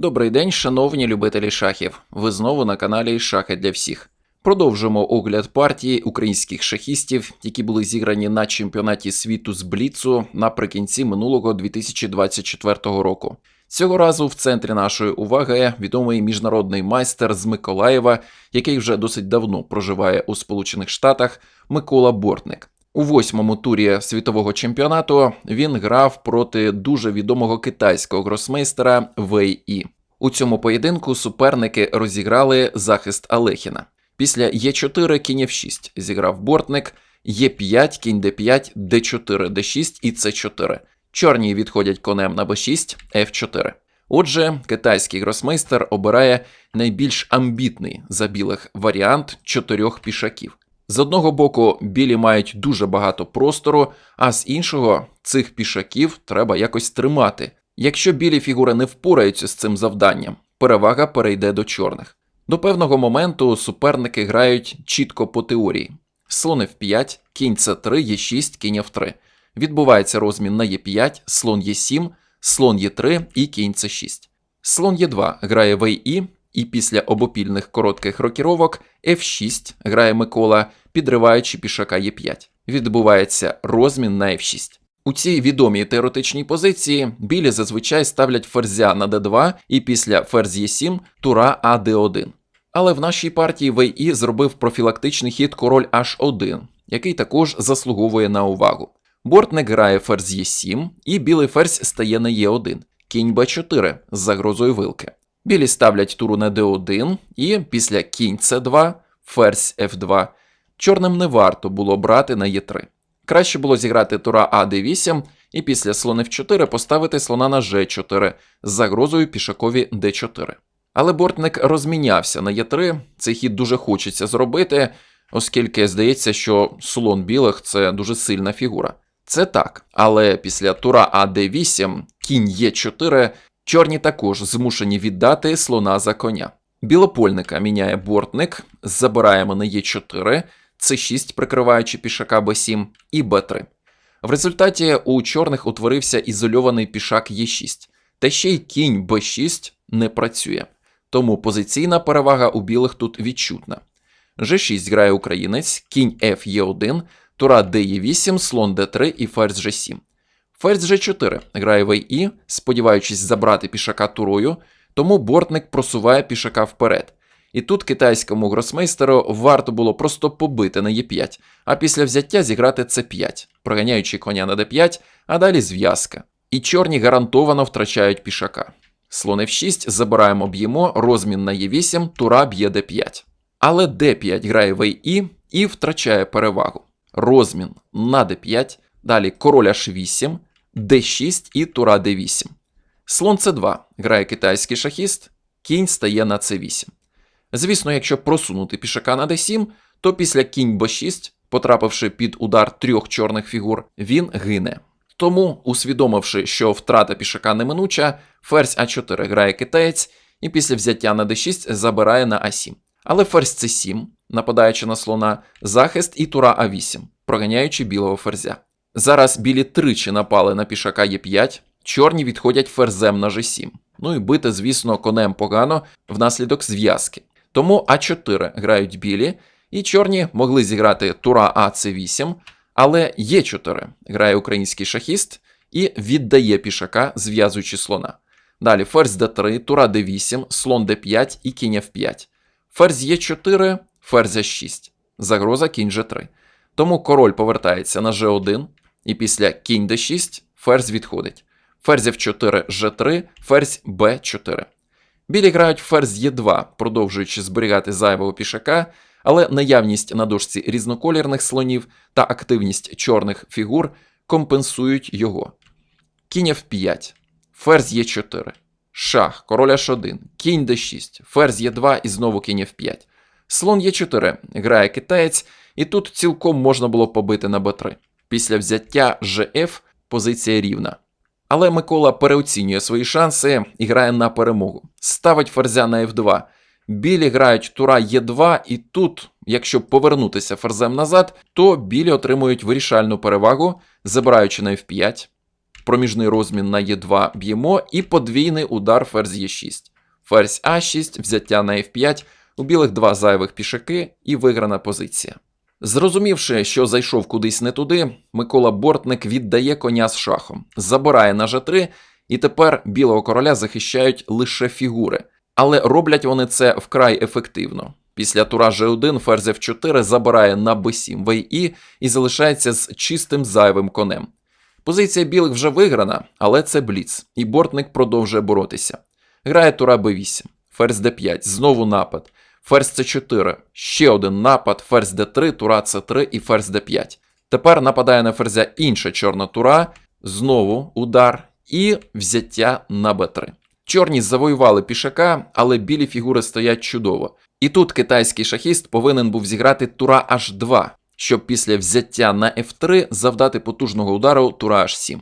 Добрий день, шановні любителі шахів. Ви знову на каналі Шахи для всіх. Продовжимо огляд партії українських шахістів, які були зіграні на чемпіонаті світу з Бліцу наприкінці минулого 2024 року. Цього разу в центрі нашої уваги відомий міжнародний майстер з Миколаєва, який вже досить давно проживає у Сполучених Штатах, Микола Бортник. У восьмому турі світового чемпіонату він грав проти дуже відомого китайського гросмейстера Вей І. У цьому поєдинку суперники розіграли захист Алехіна. Після Е4 кінь F6 зіграв бортник, Е5, кінь Д5, Д4, Д6 і С4. Чорні відходять конем на Б6, F4. Отже, китайський гросмейстер обирає найбільш амбітний за білих варіант чотирьох пішаків. З одного боку, білі мають дуже багато простору, а з іншого цих пішаків треба якось тримати. Якщо білі фігури не впораються з цим завданням, перевага перейде до чорних. До певного моменту суперники грають чітко по теорії: слон F5, кінь С3, Е6, кінь F3. Відбувається розмін на Е5, слон Е7, слон Е3 і кінь С6. Слон Е2 грає ВІ, і після обопільних коротких рокіровок F6 грає Микола, підриваючи пішака Е5. Відбувається розмін на F6. У цій відомій теоретичній позиції білі зазвичай ставлять ферзя на d2 і після ферзь Е7 тура АД1. Але в нашій партії ВІ зробив профілактичний хід король H1, який також заслуговує на увагу. Бортник грає ферзь Е7, і білий ферзь стає на Е1, кінь Б4 з загрозою вилки. Білі ставлять туру на d1, і після кінь С2, ферзь F2, чорним не варто було брати на Е3. Краще було зіграти тура А d8 і після слон F4 поставити слона на G4 з загрозою пішакові d4. Але бортник розмінявся на Е3, цей хід дуже хочеться зробити, оскільки здається, що слон білих це дуже сильна фігура. Це так, але після тура А d8, кінь Е4, чорні також змушені віддати слона за коня. Білопольника міняє бортник, забираємо на Е4, С6, прикриваючи пішака Б7 і Б3. В результаті у чорних утворився ізольований пішак Е6, та ще й кінь Б6 не працює. Тому позиційна перевага у білих тут відчутна. G6 грає українець, кінь F Е1, тура Д8, слон Д3 і ферзь G7. Ферзь G4 грає ВІ, сподіваючись забрати пішака турою, тому бортник просуває пішака вперед. І тут китайському гросмейстеру варто було просто побити на Е5, а після взяття зіграти С5, проганяючи коня на Д5, а далі зв'язка. І чорні гарантовано втрачають пішака. Слон F6 забираємо б'ємо, розмін на Е8, тура б'є Д5. Але Д5 грає ВІ і втрачає перевагу. Розмін на Д5, далі король H8, Д6 і тура Д8. Слон С2 грає китайський шахіст, кінь стає на С8. Звісно, якщо просунути пішака на d7, то після кінь b6, потрапивши під удар трьох чорних фігур, він гине. Тому, усвідомивши, що втрата пішака неминуча, ферзь А4 грає китаєць і після взяття на d6 забирає на А7. Але ферзь С7, нападаючи на слона, захист і тура А8, проганяючи білого ферзя. Зараз білі тричі напали на пішака Е5, чорні відходять ферзем на G7. Ну і бити, звісно, конем погано внаслідок зв'язки. Тому А4 грають білі, і чорні могли зіграти тура А С8, але Е4 грає український шахіст і віддає пішака, зв'язуючи слона. Далі ферзь Д3, тура Д8, слон Д5 і кінь F5. Ферзь Е4, ферзь H6. Загроза кінь G3. Тому король повертається на G1, і після кінь D6 ферзь відходить. Ферзь F4, G3, ферзь B4. Білі грають ферзь Е2, продовжуючи зберігати зайвого пішака, але наявність на дошці різноколірних слонів та активність чорних фігур компенсують його. Кінь F5, ферзь Е4, шах, король H1, кінь D6, ферзь Е2 і знову кінь F5. Слон Е4 грає китаєць, і тут цілком можна було побити на Б3. Після взяття GF позиція рівна. Але Микола переоцінює свої шанси і грає на перемогу. Ставить ферзя на F2. Білі грають тура Е2, і тут, якщо повернутися ферзем назад, то білі отримують вирішальну перевагу, забираючи на F5, проміжний розмін на Е2 б'ємо і подвійний удар ферзь Е6. Ферзь А6, взяття на F5, у білих два зайвих пішаки і виграна позиція. Зрозумівши, що зайшов кудись не туди, Микола Бортник віддає коня з шахом, забирає на Ж3, і тепер білого короля захищають лише фігури. Але роблять вони це вкрай ефективно. Після тура G1 ферзь F4 забирає на B7 ВІ і залишається з чистим зайвим конем. Позиція білих вже виграна, але це бліц, і бортник продовжує боротися. Грає тура b8, ферзь d5, знову напад, ферзь c4, ще один напад, ферзь d3, тура c3 і ферзь d5. Тепер нападає на ферзя інша чорна тура, знову удар і взяття на b3. Чорні завоювали пішака, але білі фігури стоять чудово. І тут китайський шахіст повинен був зіграти тура h2, щоб після взяття на f3 завдати потужного удару тура h7.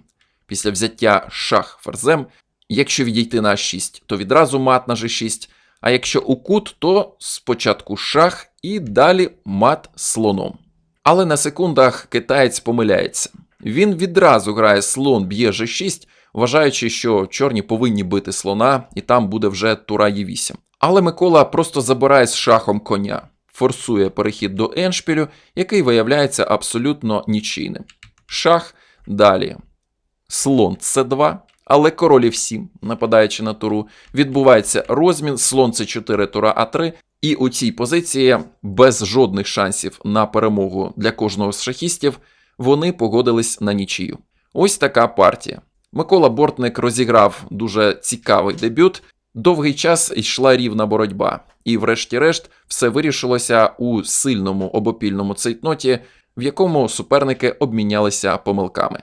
Після взяття шах ферзем, якщо відійти на h6, то відразу мат на g6, а якщо у кут, то спочатку шах і далі мат слоном. Але на секундах китаєць помиляється. Він відразу грає слон б'є g6, вважаючи, що чорні повинні бити слона, і там буде вже тура Е8. Але Микола просто забирає з шахом коня, форсує перехід до еншпілю, який виявляється абсолютно нічийним. Шах далі. Слон С2, але король F7, нападаючи на туру, відбувається розмін, слон С4, тура А3, і у цій позиції без жодних шансів на перемогу для кожного з шахістів вони погодились на нічию. Ось така партія. Микола Бортник розіграв дуже цікавий дебют. Довгий час йшла рівна боротьба, і, врешті-решт, все вирішилося у сильному обопільному цейтноті, в якому суперники обмінялися помилками.